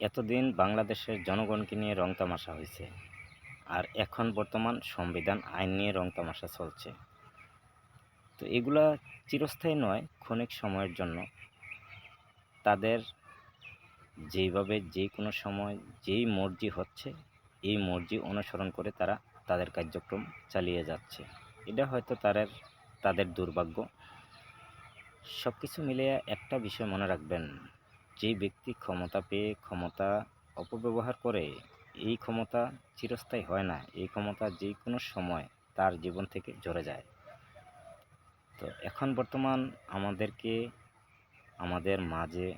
এতদিন বাংলাদেশের জনগণকে নিয়ে রং তামাশা হয়েছে। আর এখন বর্তমান সংবিধান, আইন নিয়ে রং তামাশা চলছে। তো এগুলা চিরস্থায়ী নয়, ক্ষণিক সময়ের জন্য। তাদের যেইভাবে যে কোনো সময় যেই মর্জি হচ্ছে, এই মর্জি অনুসরণ করে তারা তাদের কার্যক্রম চালিয়ে যাচ্ছে। এটা হয়তো তাদের তাদের দুর্ভাগ্য। সব কিছু মিলিয়ে একটা বিষয় মনে রাখবেন যে ব্যক্তি ক্ষমতা পেয়ে ক্ষমতা অপব্যবহার করে, এই ক্ষমতা চিরস্থায়ী হয় না। এই ক্ষমতা যে কোনো সময় তার জীবন থেকে ঝরে যায়। তো এখন বর্তমান আমাদেরকে, আমাদের মাঝে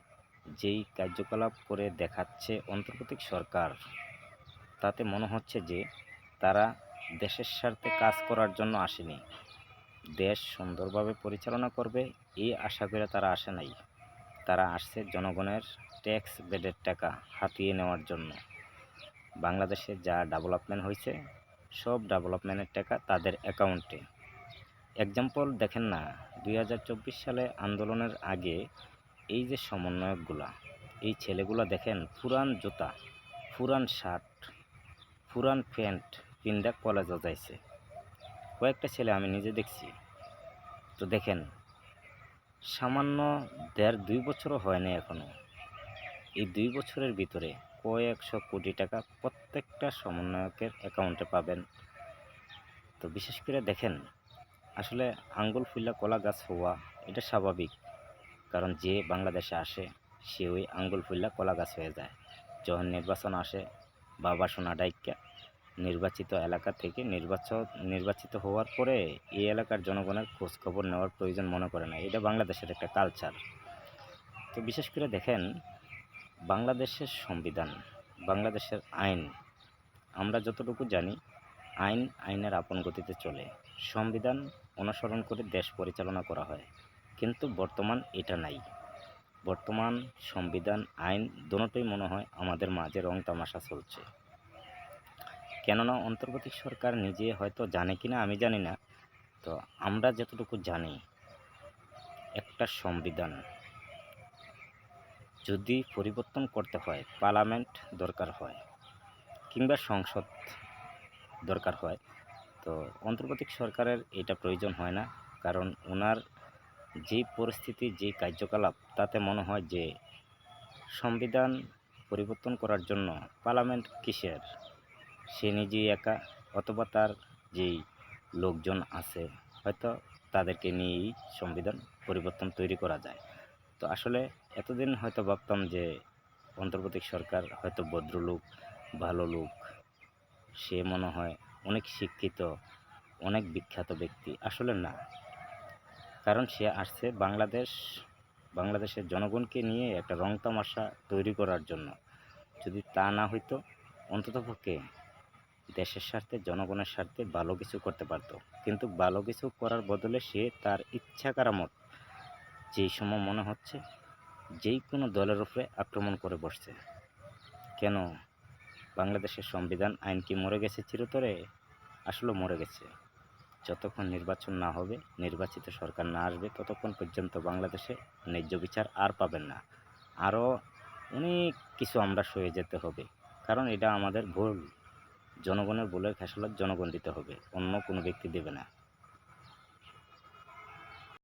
যেই কার্যকলাপ করে দেখাচ্ছে অন্তর্বর্তী সরকার, তাতে মনে হচ্ছে যে তারা দেশের স্বার্থে কাজ করার জন্য আসেনি। দেশ সুন্দরভাবে পরিচালনা করবে এই আশা করে তারা আসে নাই। তারা আসছে জনগণের ট্যাক্স বেডের টাকা হাতিয়ে নেওয়ার জন্য। বাংলাদেশে যা ডেভেলপমেন্ট হয়েছে, সব ডেভেলপমেন্টের টাকা তাদের অ্যাকাউন্টে। এক্সাম্পল দেখেন না দু হাজার চব্বিশ সালে আন্দোলনের আগে এই যে সমন্বয়কগুলা, এই ছেলেগুলা দেখেন, পুরান জুতা, পুরান শার্ট, পুরান প্যান্ট পিন্দা কলেজে যাইছে। কয়েকটা ছেলে আমি নিজে দেখছি। তো দেখেন সামান্য দেড় দুই বছরও হয়নি এখনও। এই দুই বছরের ভিতরে কয়েকশো কোটি টাকা প্রত্যেকটা সমন্বয়কের অ্যাকাউন্টে পাবেন। তো বিশেষ করে দেখেন, আসলে আঙ্গুল ফুল্লা কলা গাছ হওয়া, এটা স্বাভাবিক। কারণ যে বাংলাদেশে আসে, সে ওই আঙ্গুল ফুল্লা কলা গাছ হয়ে যায়। যখন নির্বাচন আসে, বাবা সোনা ডাইকা নির্বাচিত এলাকা থেকে নির্বাচন নির্বাচিত হওয়ার পরে এই এলাকার জনগণের খোঁজ খবর নেওয়ার প্রয়োজন মনে করে না। এটা বাংলাদেশের একটা কালচার তো বিশেষ করে দেখেন, বাংলাদেশের সংবিধান, বাংলাদেশের আইন, আমরা যতটুকু জানি, আইন আইনের আপন গতিতে চলে। সংবিধান অনুসরণ করে দেশ পরিচালনা করা হয়। কিন্তু বর্তমান এটা নাই। বর্তমান সংবিধান, আইন, দুটোই মনে হয় আমাদের মাঝে রং তামাশা চলছে। কেননা অন্তর্বর্তী সরকার নিজে হয়তো জানে কি না আমি জানি না। তো আমরা যতটুকু জানি, একটা সংবিধান যদি পরিবর্তন করতে হয়, পার্লামেন্ট দরকার হয় কিংবা সংসদ দরকার হয়, তো অন্তর্বর্তী সরকারের এটা প্রয়োজন হয় না। কারণ ওনার যে পরিস্থিতি, যে কার্যকলাপ, তাতে মনে হয় যে সংবিধান পরিবর্তন করার জন্য পার্লামেন্ট কিসের? সে নিজেই একা, অথবা তার যেই লোকজন আছে, হয়তো তাদেরকে নিয়েই সংবিধান পরিবর্তন তৈরি করা যায়। তো আসলে এতদিন হয়তো ভাবতাম যে অন্তর্বর্তী সরকার হয়তো ভদ্রলোক, ভালো লোক, সে মনে হয় অনেক শিক্ষিত, অনেক বিখ্যাত ব্যক্তি। আসলে না। কারণ সে আসছে বাংলাদেশ, বাংলাদেশের জনগণকে নিয়ে একটা রং তামাশা তৈরি করার জন্য। যদি তা না হইতো, অন্ততপক্ষে দেশের স্বার্থে, জনগণের স্বার্থে ভালো কিছু করতে পারতো। কিন্তু ভালো কিছু করার বদলে সে তার ইচ্ছা কারামত, যেই সময় মনে হচ্ছে যেই কোনো দলের উপরে আক্রমণ করে বসছে। কেন? বাংলাদেশের সংবিধান, আইন কি মরে গেছে চিরতরে? আসলে মরে গেছে। যতক্ষণ নির্বাচন না হবে, নির্বাচিত সরকার না আসবে, ততক্ষণ পর্যন্ত বাংলাদেশে ন্যায্য বিচার আর পাবেন না। আরও অনেক কিছু আমরা সয়ে যেতে হবে, কারণ এটা আমাদের ভুল। জনগণের বলে ফেসলার জনগণ দিতে হবে অন্য কোনো ব্যক্তি দেবে না।